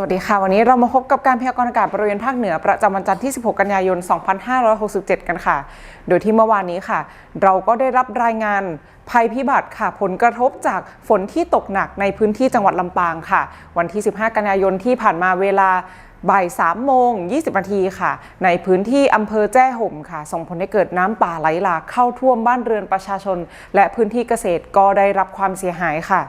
วัสดีค่ะ วันนี้เรามาพบกับการพยากรณ์อากาศบริเวณภาคเหนือประจำวันจันทร์ที่ 16 กันยายน 2567 กันค่ะ โดยที่เมื่อวานนี้ค่ะ เราก็ได้รับรายงานภัยพิบัติค่ะ ผลกระทบจากฝนที่ตกหนักในพื้นที่จังหวัดลำปางค่ะ วันที่ 15 กันยายนที่ผ่านมาเวลาบ่าย3โมง 20 นาทีค่ะ ในพื้นที่อำเภอแจ้ห่มค่ะ ส่งผลให้เกิดน้ำป่าไหลหลากเข้าท่วมบ้านเรือนประชาชน และพื้นที่เกษตรก็ได้รับความเสียหายค่ะ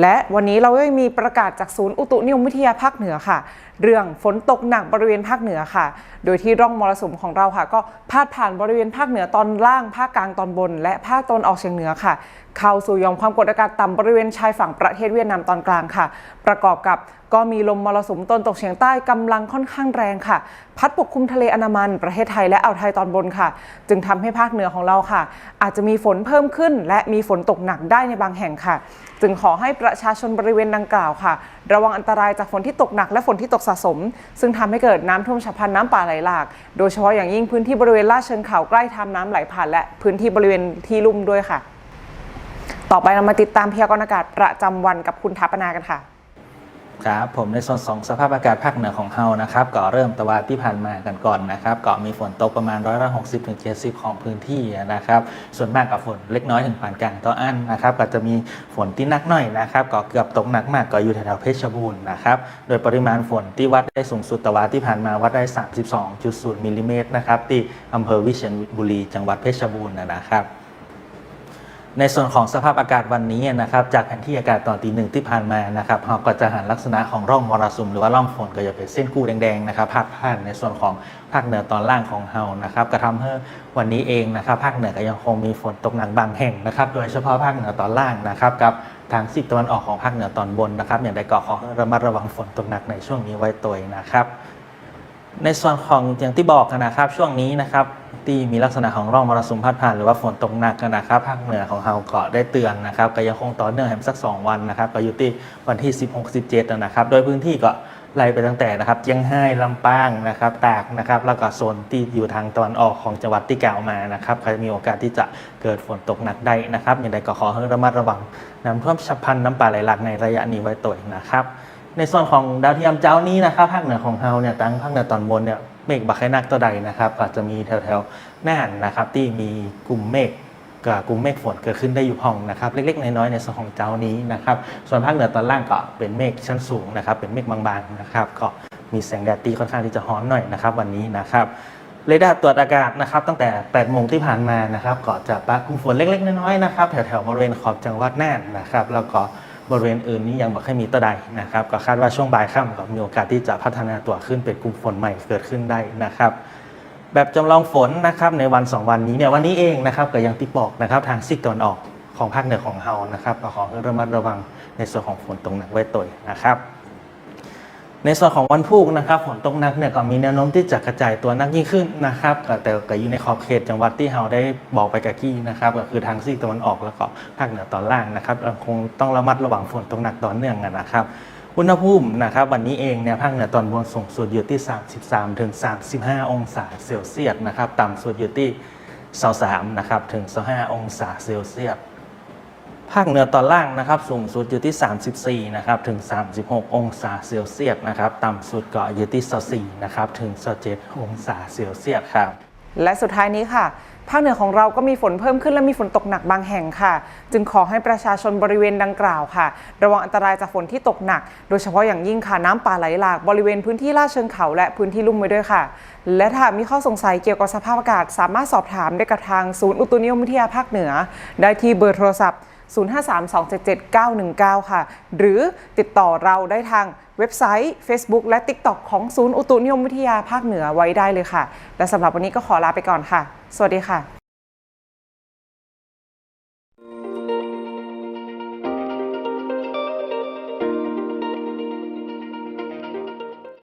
และวันนี้เรายังมีประกาศจากศูนย์อุตุนิยมวิทยาภาคเหนือค่ะเรื่องฝนตกหนักบริเวณภาคเหนือค่ะ โดยที่ร่องมรสุมของเราค่ะ ก็พาดผ่านบริเวณภาคเหนือตอนล่าง ภาคกลางตอนบน และภาคตะวันออกเฉียงเหนือค่ะ เข้าสู่ยอมความกดอากาศต่ำบริเวณชายฝั่งประเทศเวียดนามตอนกลางค่ะ ประกอบกับก็มีลมมรสุมตนตกเฉียงใต้กำลังค่อนข้างแรงค่ะ พัดปกคลุมทะเลอันดามันประเทศไทยและอ่าวไทยตอนบนค่ะ จึงทำให้ภาคเหนือของเราค่ะ อาจจะมีฝนเพิ่มขึ้น และมีฝนตกหนักได้ในบางแห่งค่ะ จึงขอให้ประชาชนบริเวณดังกล่าวค่ะ ระวังอันตรายจากฝนที่ตกหนักและฝนที่ตกสะสม ซึ่งทำให้เกิดน้ำท่วมฉับพลันน้ำป่าไหลหลาก โดยเฉพาะอย่างยิ่งพื้นที่บริเวณลาดเชิงเขาใกล้ทำน้ำไหลผ่าน และพื้นที่บริเวณที่ลุ่มด้วยค่ะ ต่อไปเรามาติดตามพยากรณ์อากาศประจำวันกับคุณทัปนากันค่ะ ครับผมในส่วนของสภาพอากาศภาคเหนือของเฮานะครับก็เริ่มตะวันที่ผ่านมากันก่อนนะครับก็มีฝนตกประมาณร้อยละหกสิบถึงเจ็ดสิบของพื้นที่นะครับส่วนมากกับฝนเล็กน้อยถึงปานกลางต่ออันนะครับก็จะมีฝนที่นักหน่อยนะครับก็เกือบตกหนักมากก็อยู่แถวๆเพชรบูรณ์นะครับโดยปริมาณฝนที่วัดได้สูงสุดตะวันที่ผ่านมาวัดได้ 32.0มิลลิเมตรนะครับที่อำเภอวิเชียรบุรีจังหวัดเพชรบูรณ์นะครับ ในส่วนของสภาพอากาศวันนี้นะครับจากแผนที่อากาศตอนตีหนึ่งที่ผ่านมานะครับเราก็จะหันลักษณะของร่องมรสุมหรือว่าร่องฝนก็จะเป็นเส้นกู้แดงๆนะครับพาดผ่านในส่วนของภาคเหนือตอนล่างของเฮานะครับก็ทำให้วันนี้เองนะครับภาคเหนือก็ยังคงมีฝนตกหนักบางแห่งนะครับโดยเฉพาะภาคเหนือตอนล่างนะครับกับทางซีกตะวันออกของภาคเหนือตอนบนนะครับอย่างใดก็ขอระมัดระวังฝนตกหนักในช่วงนี้ไว้ตัวนะครับ ในส่วนของอย่างที่บอกนะครับ ช่วงนี้นะครับที่มีลักษณะของร่องมรสุมพัดผ่านหรือว่าฝนตกหนักกันนะครับภาคเหนือของเราก็ได้เตือนนะครับก็ยังคงต่อเนื่องแหมสัก 2 วันนะครับก็อยู่ที่วันที่ 16 17นะครับ โดยพื้นที่ก็ไล่ไปตั้งแต่นะครับเชียงไฮ้ลำปางนะครับตากนะครับแล้วก็โซนที่อยู่ทางตะวันออกของจังหวัดที่กล่าวมานะครับใครมีโอกาสที่จะเกิดฝนตกหนักได้นะครับอย่างไรก็ขอให้ระมัดระวังน้ำท่วมฉับพลันน้ำป่าไหลหลากในระยะนี้ไว้ตัวนะครับ ในส่วนของดาวเทียมเจ้านี้นะครับภาคเหนือของเราเนี่ยตั้งภาคเหนือตอนบนเนี่ยเมฆบักไคนักตัวใดนะครับก็จะมีแถวๆน่านนะครับที่มีกลุ่มเมฆกับกลุ่มเมฆฝนเกิดขึ้นได้อยู่ห้องนะครับเล็กๆน้อยๆในส่วนของเจ้านี้นะครับส่วนภาคเหนือตอนล่างก็เป็นเมฆชั้นสูงนะครับเป็นเมฆบางๆนะครับก็มีแสงแดดตีค่อนข้างที่จะร้อนหน่อยนะครับวันนี้นะครับเรดาร์ตรวจอากาศนะครับตั้งแต่ 8 โมงที่ผ่านมานะครับก็จะปะกลุ่มฝนเล็กๆน้อยๆนะครับแถวๆบริเวณขอบจังหวัดน่านนะครับแล้วก็ บริเวณอื่นนี้ยังบอกให้มีตัวใดนะครับก็คาดว่าช่วงบ่ายค่ำก็มีโอกาสที่จะพัฒนาตัวขึ้นเป็นกลุ่มฝนใหม่เกิดขึ้นได้นะครับ แบบจำลองฝนนะครับในวัน 2 วันนี้เนี่ยวันนี้เองนะครับก็ยังติบอกนะครับทางซีกตะวันออกของภาคเหนือของเฮานะครับก็ขอให้ระมัดระวังในส่วนของฝนตกหนักไว้ตัวนะครับ ในส่วนของวันพุธนะครับฝนตกหนักเนี่ยก็มีแนวโน้มที่จะกระจายตัวนักยิ่งขึ้นนะครับก็แต่ก็อยู่ในขอบเขตจังหวัดที่เราได้บอกไปกับกี้นะครับก็คือทางซีกตะวันออกแล้วก็ภาคเหนือตอนล่างนะครับเราคงต้องระมัดระวังฝนตกหนักต่อเนื่องนนะครับอุณหภูมินะครับวันนี้เองเนี่ยภาคเหนือตอนบนสูงสุดอยู่ที่ 33ถึง35 องศาเซลเซียสนะครับต่ำสุดอยู่ที่23นะครับถึง25องศาเซลเซียส ภาคเหนือตอนล่างนะครับ สูงสุดอยู่ที่ 34 นะครับ ถึง 36 องศาเซลเซียสนะครับ ต่ำสุดก็อยู่ที่24นะครับ ถึง27องศาเซลเซียสครับ และสุดท้ายนี้ค่ะ ภาคเหนือของเราก็มีฝนเพิ่มขึ้นและมีฝนตกหนักบางแห่งค่ะ จึงขอให้ประชาชนบริเวณดังกล่าวค่ะ ระวังอันตรายจากฝนที่ตกหนัก โดยเฉพาะอย่างยิ่งค่ะน้ำป่าไหลหลากบริเวณพื้นที่ลาดเชิงเขาและพื้นที่ลุ่มไว้ด้วยค่ะ และถ้ามีข้อสงสัยเกี่ยวกับสภาพอากาศ สามารถสอบถามได้กับทางศูนย์อุตุนิยมวิทยาภาคเหนือ ได้ที่เบอร์โทรศัพท์ 053277919 ค่ะ หรือติดต่อเราได้ทางเว็บไซต์ Facebook และ TikTok ของศูนย์อุตุนิยมวิทยาภาคเหนือไว้ได้เลยค่ะ และสำหรับวันนี้ก็ขอลาไปก่อนค่ะ สวัสดีค่ะ